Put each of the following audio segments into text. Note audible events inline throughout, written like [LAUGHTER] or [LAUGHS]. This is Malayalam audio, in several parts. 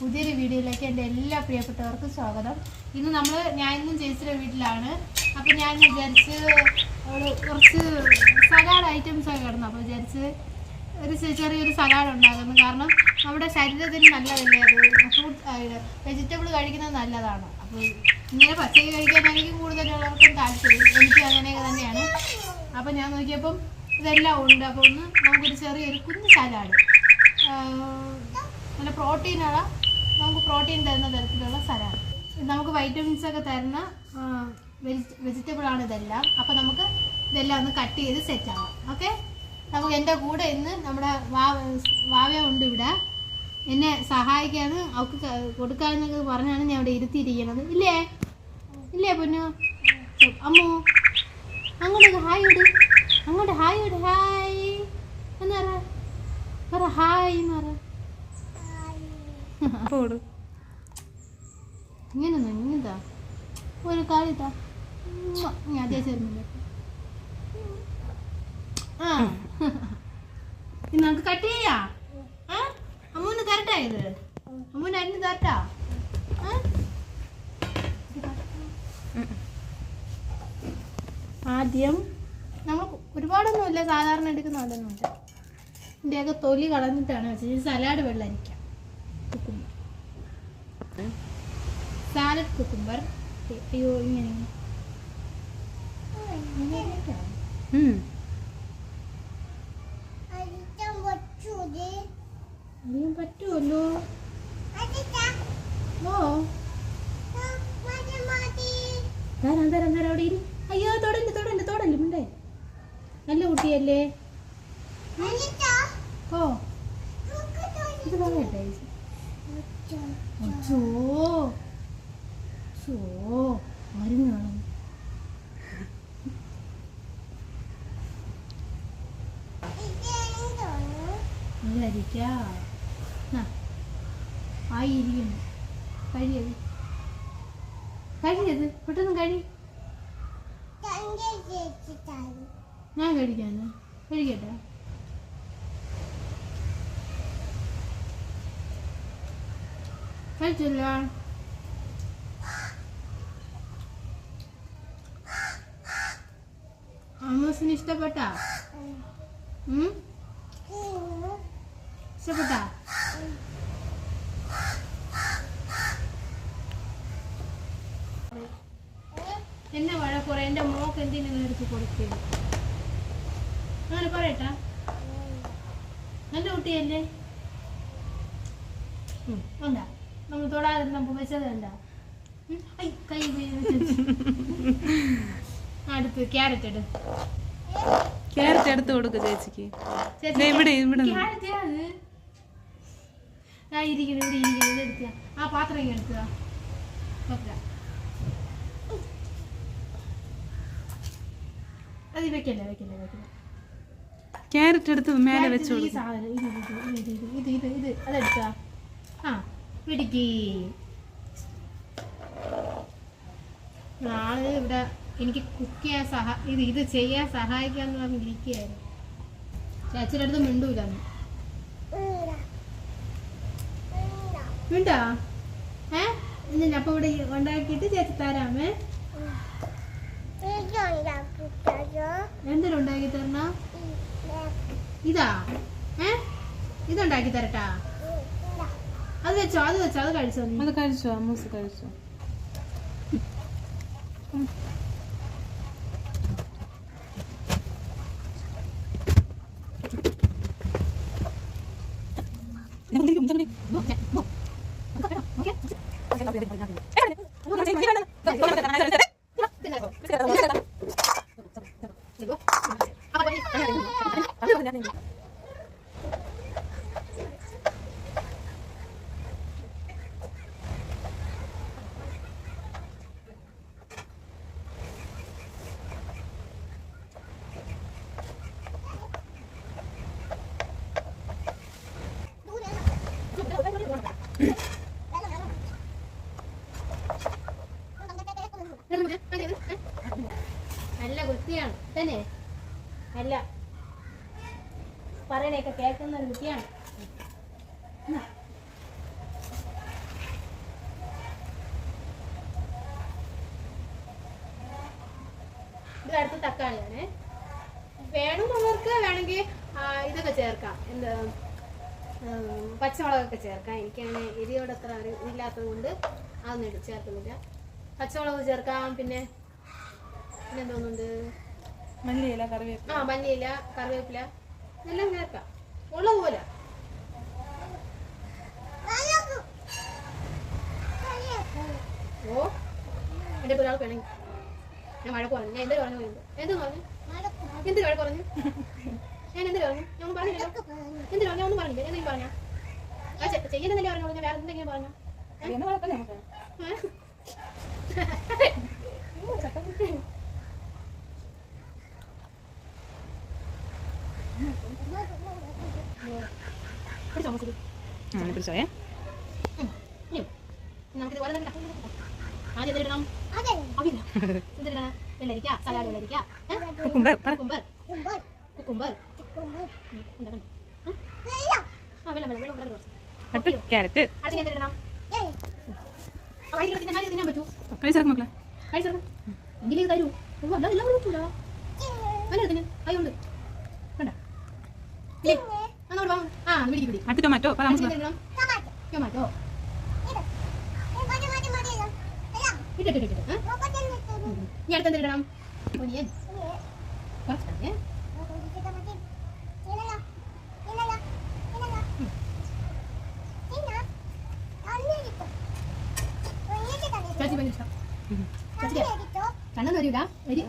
പുതിയൊരു വീഡിയോയിലേക്ക് എന്റെ എല്ലാ പ്രിയപ്പെട്ടവർക്കും സ്വാഗതം. ഇന്ന് നമ്മൾ ഞാൻ ഇന്നും ചേച്ചിയുടെ വീട്ടിലാണ്. അപ്പം ഞാൻ വിചാരിച്ച് കുറച്ച് സലാഡ് ഐറ്റംസ് ഒക്കെ കിടന്നു. അപ്പോൾ വിചാരിച്ച് ഒരു ചെറിയൊരു സലാഡ് ഉണ്ടാകുന്നു കാരണം നമ്മുടെ ശരീരത്തിന് നല്ലതല്ലേ? അത് ഫ്രൂട്ട്സ് വെജിറ്റബിൾ കഴിക്കുന്നത് നല്ലതാണ്. അപ്പോൾ ഇങ്ങനെ പച്ചക്ക് കഴിക്കാനായിരിക്കും കൂടുതലുള്ളവർക്കും താല്പര്യം. എനിക്ക് അങ്ങനെയൊക്കെ തന്നെയാണ്. അപ്പോൾ ഞാൻ നോക്കിയപ്പം ഇതെല്ലാം ഉണ്ട്. അപ്പോൾ ഒന്ന് നമുക്കൊരു ചെറിയൊരു കുഞ്ഞു സലാഡ്. നല്ല പ്രോട്ടീനുള്ള നമുക്ക് പ്രോട്ടീൻ തരുന്ന തരത്തിലുള്ള സലാഡ്. നമുക്ക് വൈറ്റമിൻസ് ഒക്കെ തരുന്ന വെജിറ്റബിൾ ആണ് ഇതെല്ലാം. അപ്പോൾ നമുക്ക് ഇതെല്ലാം ഒന്ന് കട്ട് ചെയ്ത് സെറ്റ് ആവാം. ഓക്കെ നമുക്ക് എന്റെ കൂടെ ഇന്ന് നമ്മുടെ വാവ ഉണ്ട് ഇവിടെ. എന്നെ സഹായിക്കാന്ന് അവൾക്ക് ക- കൊടുക്കാന്നൊക്കെ പറഞ്ഞാണ് ഞാൻ ഇവിടെ ഇരുത്തിയിരിക്കുന്നത്. ഇല്ലേ? ഇല്ലേ പൊന്നു? അമ്മോ അങ്ങോട്ട് ഹായ് ഇട്. അങ്ങോട്ട് ഹായ് ഇട്. ഹായ്. എന്ന് പറ? പറ ഹായ് എന്ന് പറ. പോട് ഇങ്ങനെ ഇങ്ങനത്താ ഒരു കാലിത്താ ഞാൻ അതേ ചേർന്നില്ല ആ. നമുക്ക് കട്ട് ചെയ്യാ. ആ? അമ്മൂന് തരട്ടാ ഇത്? അമ്മൂന് അരിഞ്ഞ് തരട്ടാ? ആദ്യം നമ്മൾ ഒരുപാടൊന്നുമില്ല. സാധാരണ എടുക്കുന്ന പോലൊന്നുമില്ല ഇതിന്റെയൊക്കെ തൊലി കളഞ്ഞിട്ടാണ് വെച്ചത്. ഇത് സലാഡ് വെള്ളരിക്കാം. കുക്കുമ്പർ സാലഡ് കുക്കുംബർ അയ്യോ ഇങ്ങനെ പറ്റുമല്ലോ ഓ തരാം തരാം തരാം അവിടെ ഇരി. അയ്യോ തൊടല്ലേ തൊടല്ലേ തൊടല്ലേ മിണ്ടേ. നല്ല കുട്ടിയല്ലേ? ഓ ഇത് പറയട്ടെ. അച്ചോ കഴിയത് പെട്ടെന്ന് ഞാൻ കഴിക്കാന് കഴിക്കട്ടെ. കഴിച്ചില്ല. അമ്മൂസിന് ഇഷ്ടപ്പെട്ട? ഇഷ്ടപ്പെട്ട? എന്നെ വഴക്കുറേ എന്റെ മോക്ക് എന്തിനാ എടുത്ത് കൊടുക്കുന്നു അങ്ങനെ പറയട്ട. നല്ല കുട്ടിയല്ലേ? ഉണ്ടാ നമ്മൾ നമുക്ക് വെച്ചത് ഉണ്ടാ അടുത്ത് ക്യാരറ്റ് ഇട്. ക്യാരറ്റ് എടുത്ത് കൊടുക്ക് ചേച്ചിക്ക്. ഇവിടെ ഇവിടെ ആ പാത്രം എടുക്കുക അത് വെക്കല്ലേ വെക്കല്ലേ വെക്കല്ലേ. ക്യാരറ്റ് എടുത്ത് മേലെ വെച്ച് നാളെ ഇവിടെ എനിക്ക് കുക്ക് ചെയ്യാൻ സഹാ ഇത് ഇത് ചെയ്യാൻ സഹായിക്കാന്ന് പറഞ്ഞിരിക്കുകയായിരുന്നു ചേച്ചിയുടെ അടുത്ത് മിണ്ടൂല മിണ്ടോ? ഏ? ഞാൻ അപ്പൊ ഇവിടെ ഉണ്ടാക്കിയിട്ട് ചേച്ചി തരാമേ എന്തിനുണ്ടാക്കി തരണ? ഇതാ ഏ? ഇതുണ്ടാക്കി തരട്ടാ? അത് വെച്ചോ അത് വെച്ചോ അത് കഴിച്ചോ അത് കഴിച്ചോ അമ്മൂസ് കഴിച്ചോ. ¡Suscríbete al canal! കഥകളിയൊക്കെ കേൾക്കുന്ന ഒരു കുട്ടിയാണ്. ഇതടുത്ത് അടുത്ത തക്കാളിയാണ് വേണമെന്നുള്ളവർക്ക് വേണമെങ്കിൽ ഇതൊക്കെ ചേർക്കാം. എന്താ പച്ചമുളകൊക്കെ ചേർക്കാം. എനിക്കങ്ങനെ എരിയോടെ അത്ര ഇല്ലാത്തത് കൊണ്ട് അതൊന്നും ഇട്ട് ചേർക്കുന്നില്ല. പച്ചമുളക് ചേർക്കാം. പിന്നെ പിന്നെ തോന്നുന്നുണ്ട് മല്ലിയില കറിവേപ്പില. ആ മല്ലിയില കറിവേപ്പില. എല്ലാം ചേർക്കാം ഉള്ളത് പോലെ ഓ എന്റെ ഒരാൾ വേണമെങ്കിൽ. ഞാൻ പറഞ്ഞു ഞാൻ എന്തൊരു പറഞ്ഞു എന്ത് പറഞ്ഞു? എന്ത് വഴക്ക് പറഞ്ഞു ഞാൻ എന്ത് പറഞ്ഞു? ഞാൻ ഒന്നും പറഞ്ഞില്ലല്ലോ. എന്ത് പറഞ്ഞു? ഒന്നും പറഞ്ഞില്ല? എന്തെങ്കിലും പറഞ്ഞാ? ആ ചെയ്യുന്നതല്ലേ പറഞ്ഞു ഞാൻ വേറെ എന്തെങ്കിലും പറഞ്ഞു? എന്ന് കുഴപ്പമില്ല നമുക്ക് പിടിച്ചോ മസിൽ ആ നീ പിടിച്ചോയേ നമുക്കിത് പോലെ തന്നെ ആദ്യം എന്തിടണം എന്തിടണം വെള്ളരിക്ക സലാഡ് വെള്ളരിക്ക കുക്കുംബർ കുക്കുംബർ കുക്കുംബർ ആ വെള്ളം വെള്ളം വെള്ളം അടുത്ത് ക്യാരറ്റ്. അടുത്ത് എന്തിടണം തിന്നാൻ പറ്റൂ. കഴിച്ചിറക്കും മക്കളെ. കഴിച്ചോ എങ്കിലും തരൂ. ഓ, എല്ലാം കൂടെ പറ്റൂല നല്ല അതുകൊണ്ട് വേണ്ട ഇല്ലേ? അങ്ങോട്ട് വാ ആ പിടിക്ക് പിടി അടുത്ത് ടൊമാറ്റോ ടൊമാറ്റോ ഇനി അടുത്ത് എന്തിടണം ഒനിയൻ കുറച്ചാണേ ചേച്ചി ഭയങ്കര ഇഷ്ടം. ചേച്ചി കണ്ണെന്ന് വരൂല എരി.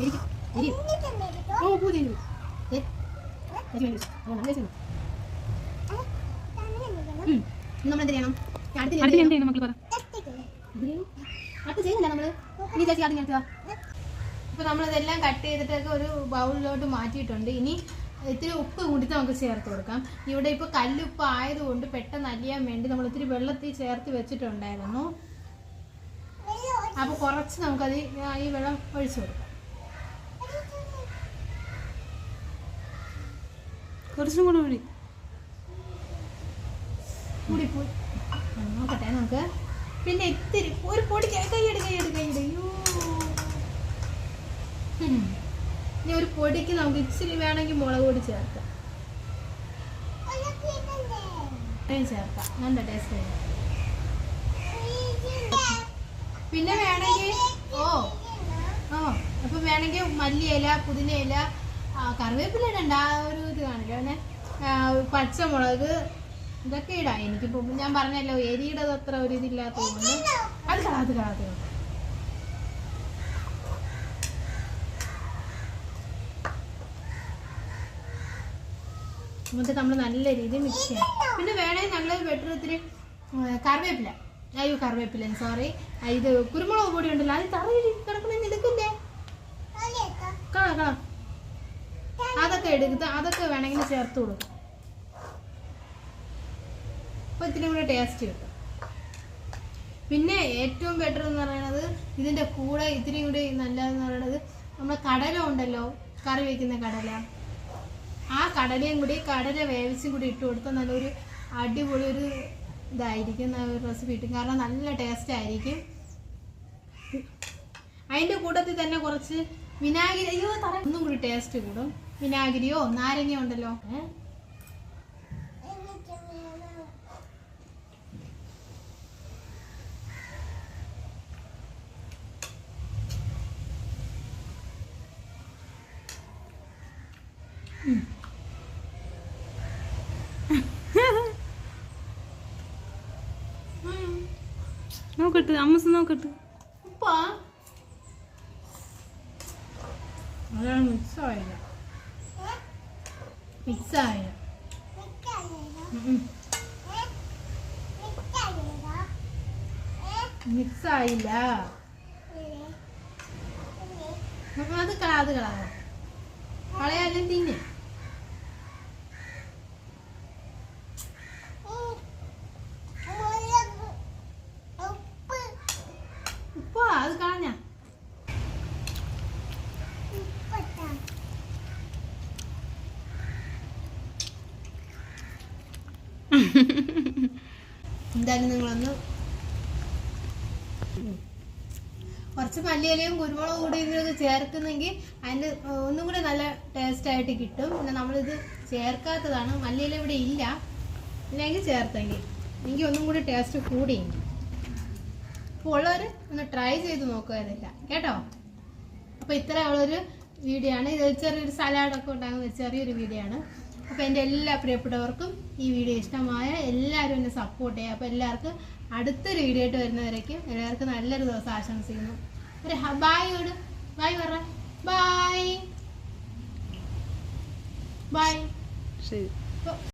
എരി. എരി. ഓ പൂ തരൂ ഏ ചേച്ചി ഭയങ്കര ഇഷ്ടം ഓ നല്ല ചേച്ചി നമ്മൾ എന്ത് ചെയ്യണം ഇപ്പൊ നമ്മളിതെല്ലാം കട്ട് ചെയ്തിട്ടൊക്കെ ഒരു ബൗളിലോട്ട് മാറ്റിയിട്ടുണ്ട്. ഇനി ഇത്തിരി ഉപ്പ് കൂട്ടിട്ട് നമുക്ക് ചേർത്ത് കൊടുക്കാം. ഇവിടെ ഇപ്പൊ കല്ലുപ്പ് ആയതുകൊണ്ട് പെട്ടെന്ന് അലിയാൻ വേണ്ടി നമ്മൾ ഇത്തിരി വെള്ളത്തിൽ ചേർത്ത് വെച്ചിട്ടുണ്ടായിരുന്നു. അപ്പൊ കുറച്ച് നമുക്കത് ഈ വെള്ളം ഒഴിച്ചു കൊടുക്കാം. കുറച്ചും കൂടെ കൂടി. കൂടിപ്പോയി നോക്കട്ടെ നമുക്ക്. പിന്നെ ഇത്തിരി ഒരു പൊടി കൈ- കൈയ്യട് കൈയ്യട് കൈയ്യട് അയ്യോ. ഉം. ഇനി ഒരു പൊടിക്ക് നമുക്ക് ഇച്ചിരി വേണമെങ്കിൽ മുളക് പൊടി ചേർക്കാം. പിന്നെ വേണമെങ്കിൽ ഓ ഓ അപ്പൊ വേണമെങ്കിൽ മല്ലിയില പുതിനയില കറിവേപ്പില ഒരു കാണില്ല പിന്നെ പച്ചമുളക് ഇതൊക്കെ ഇടാം എനിക്കിപ്പോ ഞാൻ പറഞ്ഞല്ലോ എരിയുടെ അത്ര ഒരു ഇതില്ലാത്തതുകൊണ്ട് അത് കളാ അത് കളാ അത് കളാ. എന്നിട്ട് നമ്മൾ നല്ല രീതിയിൽ മിക്സ് ചെയ്യാം. പിന്നെ വേണമെങ്കിൽ നല്ല ബെറ്റർ കറിവേപ്പില. അയ്യോ കറിവേപ്പില സോറി ഇത് കുരുമുളക് പൊടി ഉണ്ടല്ലോ അത് തറയിൽ കിടക്കുന്ന എടുക്കണ്ടേ കളാ കളാ എടുത്ത് അതൊക്കെ വേണമെങ്കിൽ ചേർത്ത് കൊടുക്കും അപ്പോൾ ഇത്തിരി കൂടെ ടേസ്റ്റ് കിട്ടും. പിന്നെ ഏറ്റവും ബെറ്റർ എന്ന് പറയുന്നത് ഇതിന്റെ കൂടെ ഇത്തിരി കൂടി നല്ലതെന്ന് പറയുന്നത് നമ്മുടെ കടല ഉണ്ടല്ലോ കറി വയ്ക്കുന്ന കടല. ആ കടലയും കൂടി കടല വേവിച്ചും കൂടി ഇട്ട് കൊടുത്താൽ നല്ലൊരു അടിപൊളി ഒരു ഇതായിരിക്കും ഒരു റെസിപ്പി കിട്ടും. കാരണം നല്ല ടേസ്റ്റ് ആയിരിക്കും. അതിന്റെ കൂട്ടത്തിൽ തന്നെ കുറച്ച് വിനാഗിരി അയ്യോ തറ ഒന്നും കൂടി ടേസ്റ്റ് കൂടും. വിനാഗിരിയോ നാരങ്ങയോ ഉണ്ടല്ലോ. [LAUGHS] നോക്കട്ടെ അമ്മസ് നോക്കട്ട് ഉപ്പാ അതാണ് മിക്സ് ആയില്ല മിക്സ് ആയില്ല മിക്സ് ആയില്ല അത് കള അത് കള കളയാലും തിന്നെ ഉപ്പാ അത് കളഞ്ഞ എന്തായാലും നിങ്ങളൊന്ന് കുറച്ച് മല്ലിയിലയും കുരുമുളകും കൂടി ഇതിലൊക്കെ ചേർക്കുന്നെങ്കിൽ അതിന്റെ ഒന്നും കൂടി നല്ല ടേസ്റ്റ് ആയിട്ട് കിട്ടും. പിന്നെ നമ്മളിത് ചേർക്കാത്തതാണ്. മല്ലിയില ഇവിടെ ഇല്ല. ഇല്ലെങ്കിൽ ചേർത്തെങ്കിൽ എനിക്ക് ഒന്നും കൂടി ടേസ്റ്റ് കൂടി. അപ്പോൾ ഉള്ളവർ ഒന്ന് ട്രൈ ചെയ്ത് നോക്കുക ഇതെല്ലാം കേട്ടോ? അപ്പോൾ ഇത്ര ഉള്ളൊരു വീഡിയോ ആണ്. ഇത് ചെറിയൊരു സലാഡൊക്കെ ഉണ്ടാകുന്ന ചെറിയൊരു വീഡിയോ ആണ്. അപ്പോൾ എന്റെ എല്ലാ പ്രിയപ്പെട്ടവർക്കും ഈ വീഡിയോ ഇഷ്ടമായ എല്ലാവരും എന്നെ സപ്പോർട്ട് ചെയ്യുക. അപ്പോൾ എല്ലാവർക്കും അടുത്തൊരു വീഡിയോ ആയിട്ട് വരുന്നവരേക്കും എല്ലാവർക്കും നല്ലൊരു ദിവസം ആശംസിക്കുന്നു. ഒരു ബായോട് ബായ് പറ. ബായ് ബായ് ശരി.